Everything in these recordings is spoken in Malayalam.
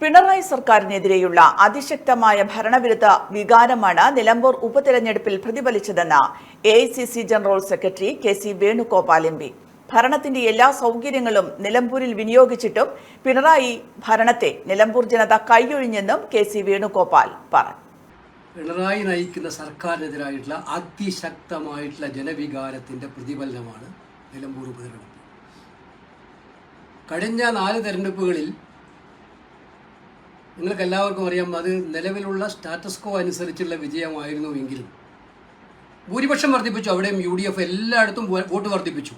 പിണറായി സർക്കാരിനെതിരെയുള്ള അതിശക്തമായ ഭരണവിരുദ്ധ വികാരമാണ് നിലമ്പൂർ ഉപതെരഞ്ഞെടുപ്പിൽ പ്രതിഫലിച്ചതെന്ന് A general secretary K C Venugopal M P. ഭരണത്തിന്റെ എല്ലാ സൗകര്യങ്ങളും നിലമ്പൂരിൽ വിനിയോഗിച്ചിട്ടും പിണറായി ഭരണത്തെ നിലമ്പൂർ ജനത കൈയൊഴിഞ്ഞെന്നും കെ സി വേണുഗോപാൽ പറഞ്ഞു. പിണറായി നയിക്കുന്ന സർക്കാരിനെതിരായിട്ടുള്ള അതിശക്തമായിട്ടുള്ള ജനവികാരത്തിന്റെ പ്രതിഫലനമാണ് നിലമ്പൂർ ഉപതെരഞ്ഞെടുപ്പ്. കഴിഞ്ഞ നാല് തെരഞ്ഞെടുപ്പുകളിൽ നിങ്ങൾക്ക് എല്ലാവർക്കും അറിയാം അത് നിലവിലുള്ള സ്റ്റാറ്റസ്കോ അനുസരിച്ചുള്ള വിജയമായിരുന്നു എങ്കിലും. ഭൂരിപക്ഷം വർദ്ധിപ്പിച്ചു അവിടെയും യു ഡി എഫ് എല്ലായിടത്തും വോട്ട് വർദ്ധിപ്പിച്ചു.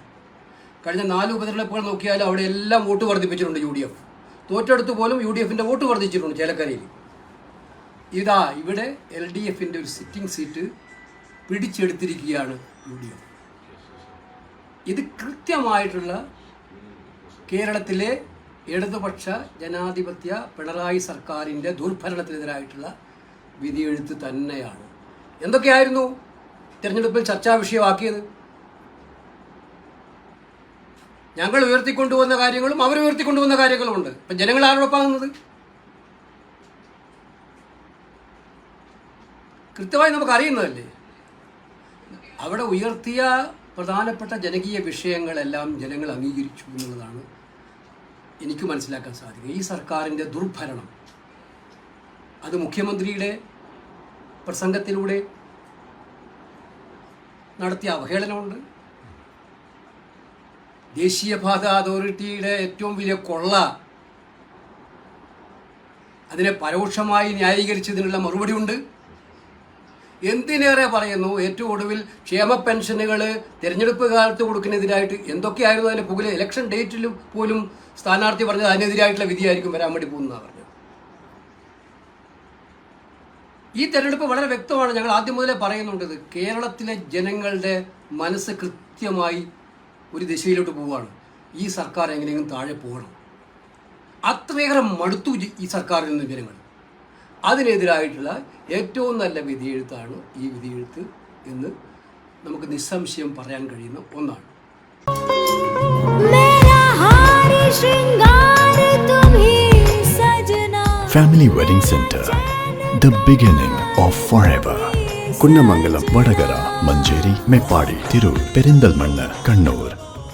കഴിഞ്ഞ നാല് ഉപതെരഞ്ഞെടുപ്പുകൾ നോക്കിയാൽ അവിടെ എല്ലാം വോട്ട് വർദ്ധിപ്പിച്ചിട്ടുണ്ട് യു ഡി എഫ് തോറ്റെടുത്ത് പോലും യു ഡി എഫിന്റെ വോട്ട് വർദ്ധിച്ചിട്ടുണ്ട് ചേലക്കരയിൽ. ഇതാ ഇവിടെ എൽ ഡി എഫിന്റെ ഒരു സിറ്റിംഗ് സീറ്റ് പിടിച്ചെടുത്തിരിക്കുകയാണ് യു ഡി എഫ് ഇത് കൃത്യമായിട്ടുള്ള കേരളത്തിലെ ഇടതുപക്ഷ ജനാധിപത്യ പിണറായി സർക്കാരിന്റെ ദുർഭരണത്തിനെതിരായിട്ടുള്ള വിധിയെഴുത്ത് തന്നെയാണ്. എന്തൊക്കെയായിരുന്നു തിരഞ്ഞെടുപ്പിൽ ചർച്ചാ വിഷയമാക്കിയത്? ഞങ്ങൾ ഉയർത്തിക്കൊണ്ടുവന്ന കാര്യങ്ങളും അവർ ഉയർത്തിക്കൊണ്ടുവന്ന കാര്യങ്ങളുമുണ്ട് ഇപ്പം ജനങ്ങൾ ആരോടൊപ്പാകുന്നത് കൃത്യമായി നമുക്ക് അറിയുന്നതല്ലേ? അവിടെ ഉയർത്തിയ പ്രധാനപ്പെട്ട ജനകീയ വിഷയങ്ങളെല്ലാം ജനങ്ങൾ അംഗീകരിച്ചു എന്നുള്ളതാണ് എനിക്ക് മനസ്സിലാക്കാൻ സാധിക്കും. ഈ സർക്കാരിന്റെ ദുർഭരണം. അത് മുഖ്യമന്ത്രിയുടെ പ്രസംഗത്തിലൂടെ നടത്തിയ അവഹേളനമുണ്ട്. ദേശീയപാത അതോറിറ്റിയുടെ ഏറ്റവും വലിയ കൊള്ള അതിനെ പരോക്ഷമായി ന്യായീകരിച്ചതിനുള്ള മറുപടി ഉണ്ട് എന്തിനേറെ പറയുന്നു? ഏറ്റവും ഒടുവിൽ ക്ഷേമ പെൻഷനുകൾ തിരഞ്ഞെടുപ്പ് കാലത്ത് കൊടുക്കുന്നതിനായിട്ട് എന്തൊക്കെയായിരുന്നു അതിന് പുകൽ ഇലക്ഷൻ ഡേറ്റിൽ പോലും സ്ഥാനാർത്ഥി പറഞ്ഞത് അതിനെതിരായിട്ടുള്ള വിധിയായിരിക്കും വരാൻ വേണ്ടി പോകുന്നതാണ് പറഞ്ഞത്. ഈ തെരഞ്ഞെടുപ്പ് വളരെ വ്യക്തമാണ് ഞങ്ങൾ ആദ്യം മുതലേ പറയുന്നുണ്ട് കേരളത്തിലെ ജനങ്ങളുടെ മനസ്സ് കൃത്യമായി ഒരു ദിശയിലോട്ട് പോവുകയാണ്. ഈ സർക്കാർ എങ്ങനെയെങ്കിലും താഴെ പോകണം. അത്രയേറെ മടുത്തു ഈ സർക്കാരിൽ നിന്ന് ജനങ്ങൾ. അതിനെതിരായിട്ടുള്ള ഏറ്റവും നല്ല വിധിയെഴുത്താണ് ഈ വിധിയെഴുത്ത് എന്ന് നമുക്ക് നിസ്സംശയം പറയാൻ കഴിയുന്ന ഒന്നാണ്. Family wedding centre the beginning of forever Kunnamangalam Vadakara Manjeri Meppadi Tirur Perinthalmanna Kannur.